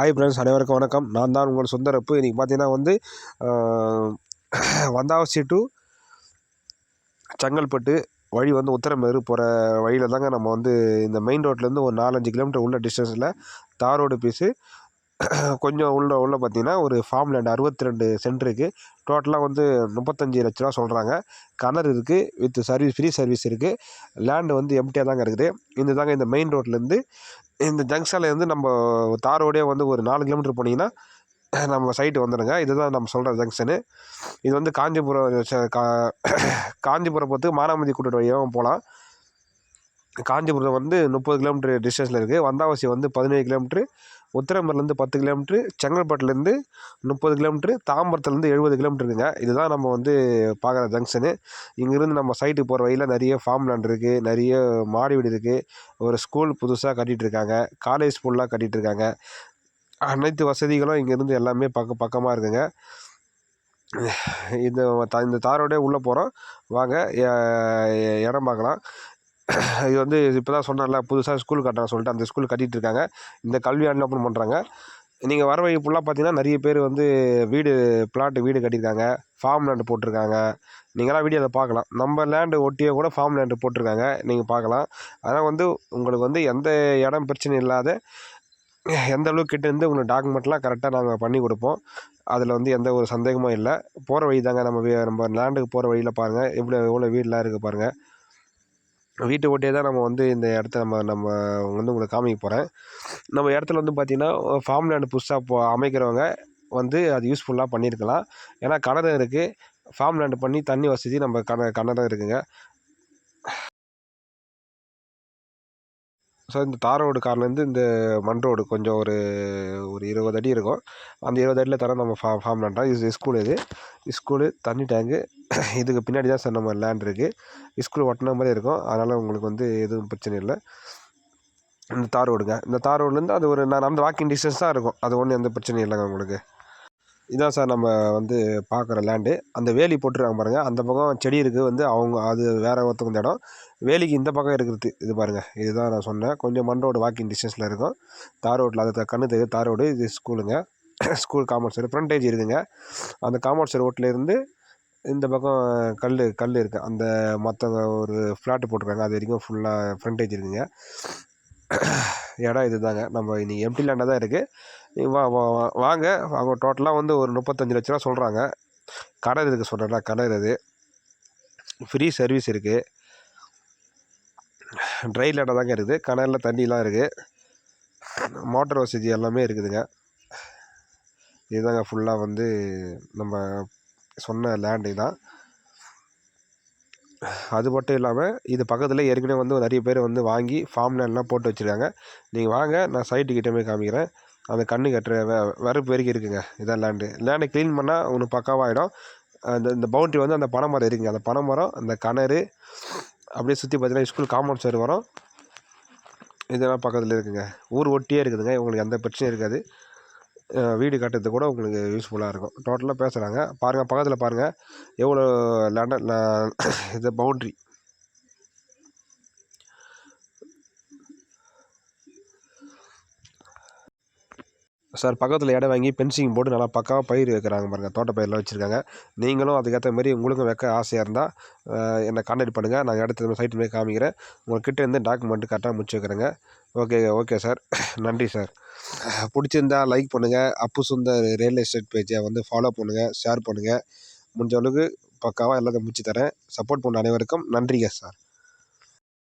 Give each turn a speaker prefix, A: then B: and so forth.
A: Hi friends அனைவருக்கும் வணக்கம். நான் தான் உங்கள் சுந்தரப்பு இன்றைக்கி பார்த்தீங்கன்னா வந்து வந்தாவசி டு செங்கல்பட்டு வழி வந்து உத்தரமேரு போகிற வழியில் தாங்க நம்ம வந்து இந்த மெயின் ரோட்லேருந்து ஒரு நாலஞ்சு கிலோமீட்டர் உள்ள டிஸ்டன்ஸில் தார் ரோடு பீஸு கொஞ்சம் உள்ள உள்ள பார்த்தீங்கன்னா ஒரு ஃபார்ம் லேண்ட் அறுபத்தி ரெண்டு சென்ட்ருக்கு டோட்டலாக வந்து முப்பத்தஞ்சு லட்ச ரூபா சொல்கிறாங்க கணர் இருக்குது வித் சர்வீஸ் ஃப்ரீ சர்வீஸ் இருக்குது லேண்டு வந்து எம்டியாக தாங்க இருக்குது. இந்த தாங்க இந்த மெயின் ரோட்லேருந்து இந்த ஜங்ஷன்லேருந்து நம்ம தார் வந்து ஒரு நாலு கிலோமீட்டர் போனீங்கன்னா நம்ம சைட்டு வந்துடுங்க இதுதான் நம்ம சொல்கிற ஜங்ஷனு இது வந்து காஞ்சிபுரம் கா காஞ்சிபுரம் பொறுத்து மானாமதி கூட்டிட்டு வழியாகவும் போகலாம். காஞ்சிபுரம் வந்து முப்பது கிலோமீட்டர் டிஸ்டன்ஸில் இருக்குது வந்தாவாசி வந்து பதினேழு கிலோமீட்ரு உத்திரமர்லேருந்து பத்து கிலோமீட்ரு செங்கல்பட்டுலேருந்து முப்பது கிலோமீட்ரு தாம்பரத்துலேருந்து எழுபது கிலோமீட்டருங்க இதுதான் நம்ம வந்து பார்க்குற ஜங்ஷனு இங்கேருந்து நம்ம சைட்டுக்கு போகிற வழியில் நிறைய ஃபார்ம் லேண்ட் இருக்குது நிறைய மாடி வீடு இருக்குது ஒரு ஸ்கூல் புதுசாக கட்டிகிட்ருக்காங்க காலேஜ் ஸ்கூல்லாம் கட்டிகிட்ருக்காங்க அனைத்து வசதிகளும் இங்கேருந்து எல்லாமே பக்க பக்கமாக இருக்குங்க. இந்த இந்த தாரோடே உள்ளே போகிறோம் வாங்க இடம் பார்க்கலாம். இது வந்து இப்போ தான் சொன்னார்ல புதுசாக ஸ்கூல் கட்டுறேன் சொல்லிட்டு அந்த ஸ்கூல் கட்டிகிட்டு இருக்காங்க இந்த கல்வி ஆண்டு ஓப்பன் பண்ணுறாங்க நீங்கள் வர வழி ஃபுல்லாக பார்த்தீங்கன்னா நிறைய பேர் வந்து வீடு பிளாட்டு வீடு கட்டியிருக்காங்க. ஃபார்ம் லேண்டு போட்டிருக்காங்க. நீங்களாம் வீடியோ அதை பார்க்கலாம். நம்ம லேண்டு ஒட்டியே கூட ஃபார்ம் லேண்டு போட்டிருக்காங்க. நீங்கள் பார்க்கலாம். அதனால் வந்து உங்களுக்கு வந்து எந்த இடம் பிரச்சனை இல்லாத எந்த அளவுக்கு கிட்ட இருந்து உங்களுக்கு டாக்குமெண்ட்லாம் கரெக்டாக நாங்கள் பண்ணி கொடுப்போம். அதில் வந்து எந்த ஒரு சந்தேகமும் இல்லை. போகிற வழி தாங்க நம்ம நம்ம லேண்டுக்கு போகிற வழியில் பாருங்கள் எவ்வளோ எவ்வளோ வீடெலாம் இருக்குது பாருங்கள் வீட்டை ஒட்டியே தான் நம்ம வந்து இந்த இடத்த நம்ம நம்ம வந்து உங்களுக்கு காமிக்க போகிறேன் நம்ம இடத்துல வந்து பார்த்திங்கன்னா ஃபார்ம் லேண்டு புதுசாக இப்போ அமைக்கிறவங்க வந்து அது யூஸ்ஃபுல்லாக பண்ணியிருக்கலாம் ஏன்னா கிணறு இருக்குது ஃபார்ம் லேண்டு பண்ணி தண்ணி வசதி நம்ம கண கிணறு இருக்குங்க. ஸோ இந்த தார் ரோடு கார்லேருந்து இந்த மண் ரோடு கொஞ்சம் ஒரு ஒரு இருபது அடி இருக்கும். அந்த இருபது அடியில் தர நம்ம ஃபா ஃபார்ம் லேண்டா இது ஸ்கூல் இது. ஸ்கூலு தண்ணி டேங்கு இதுக்கு பின்னாடி தான் சார் நம்ம லேண்ட் இருக்குது ஸ்கூல் ஒட்டின மாதிரி இருக்கும். அதனால் உங்களுக்கு வந்து எதுவும் பிரச்சனை இல்லை. இந்த தார் ரோடுங்க. இந்த தார் ரோடுலேருந்து அது ஒரு நான் அந்த வாக்கிங் டிஸ்டன்ஸ் தான் இருக்கும். அது ஒன்றும் எந்த பிரச்சனையும் இல்லைங்க உங்களுக்கு. இதான் சார் நம்ம வந்து பார்க்குற லேண்டு அந்த வேலி போட்டுருக்காங்க பாருங்கள் அந்த பக்கம் செடி இருக்குது. வந்து அவங்க அது வேறு ஒருத்தவங்க இடம். வேலிக்கு இந்த பக்கம் இருக்கிறது இது பாருங்கள் இதுதான் நான் சொன்னேன். கொஞ்சம் மண் ரோடு வாக்கிங் டிஸ்டன்ஸில் இருக்கும். தார் ரோட்டில் அது கண்ணு தெரியுது. தார் ரோடு இது ஸ்கூலுங்க ஸ்கூல் காமர்ஸ் சைடு ஃப்ரண்டேஜ் இருக்குதுங்க அந்த காமர்ஸ் சைடு ரோட்லேருந்து இந்த பக்கம் கல் கல் இருக்குது அந்த மற்றவங்க ஒரு ஃப்ளாட்டு போட்டிருக்காங்க. அது வரைக்கும் ஃபுல்லாக ஃப்ரண்டேஜ் இருக்குதுங்க இடம் இது தாங்க நம்ம இன்றைக்கி எம்டி லேண்டாக தான் இருக்குது வா வாங்க. அவங்க டோட்டலாக வந்து ஒரு முப்பத்தஞ்சு லட்ச ரூபா சொல்கிறாங்க கடை இருக்குது சொல்கிறேன் கடை இது. ஃப்ரீ சர்வீஸ் இருக்குது ட்ரை லேண்டாக தாங்க இருக்குது. கடையில் தண்ணிலாம் இருக்குது மோட்டர் வசதி எல்லாமே இருக்குதுங்க. இதுதாங்க ஃபுல்லாக வந்து நம்ம சொன்ன லேண்டு தான். அது மட்டும் இல்லாமல் இது பக்கத்தில் ஏற்கனவே வந்து நிறைய பேர் வந்து வாங்கி ஃபார்ம் லேண்ட்லாம் போட்டு வச்சுருக்காங்க. நீங்கள் வாங்க நான் சைட்டு போய் காமிக்கிறேன். அந்த கண்ணு கட்டுற வெ வரப்பு வரைக்கும் இருக்குங்க இதான் லேண்டு லேண்டை க்ளீன் பண்ணால் ஒன்று பக்காவாகிடும் அந்த இந்த பவுண்ட்ரி வந்து அந்த பனைமரம் இருக்குங்க. அந்த பனைமரம் அந்த கிணறு அப்படியே சுற்றி பார்த்தீங்கன்னா ஸ்கூல் காம்பவுண்ட் சைடு வரும். இதெல்லாம் பக்கத்தில் இருக்குங்க. ஊர் ஒட்டியே இருக்குதுங்க. உங்களுக்கு எந்த பிரச்சனையும் இருக்காது. வீடு கட்டுறது கூட உங்களுக்கு யூஸ்ஃபுல்லாக இருக்கும். டோட்டலாக பேசுகிறாங்க பாருங்கள் பக்கத்தில் பாருங்கள் எவ்வளோ லேண்டர் இது பவுண்ட்ரி சார் பக்கத்தில் இடம் வாங்கி பென்சிங் போட்டு நல்லா பக்காவாக பயிர் வைக்கிறாங்க பாருங்கள் தோட்டப்பயிரெலாம் வச்சுருக்காங்க. நீங்களும் அதுக்கேற்ற மாதிரி உங்களுக்கும் வைக்க ஆசையாக இருந்தால் என்னை கான்டாக்ட் பண்ணுங்கள் நான் இடத்துல சைட் போய் காமிக்கிறேன். உங்கள்கிட்ட இருந்து டாக்குமெண்ட்டு கரெக்டாக முடிச்சு வைக்கிறேங்க. ஓகே ஓகே சார் நன்றி சார் பிடிச்சிருந்தா லைக் பண்ணுங்கள் அப்பு சுந்தர் ரியல் எஸ்டேட் பேஜை வந்து ஃபாலோ பண்ணுங்கள் ஷேர் பண்ணுங்கள் முடிஞ்ச அளவுக்கு பக்காவாக எல்லாத்தையும் முடிச்சு தரேன். சப்போர்ட் பண்ண அனைவருக்கும் நன்றிங்க சார்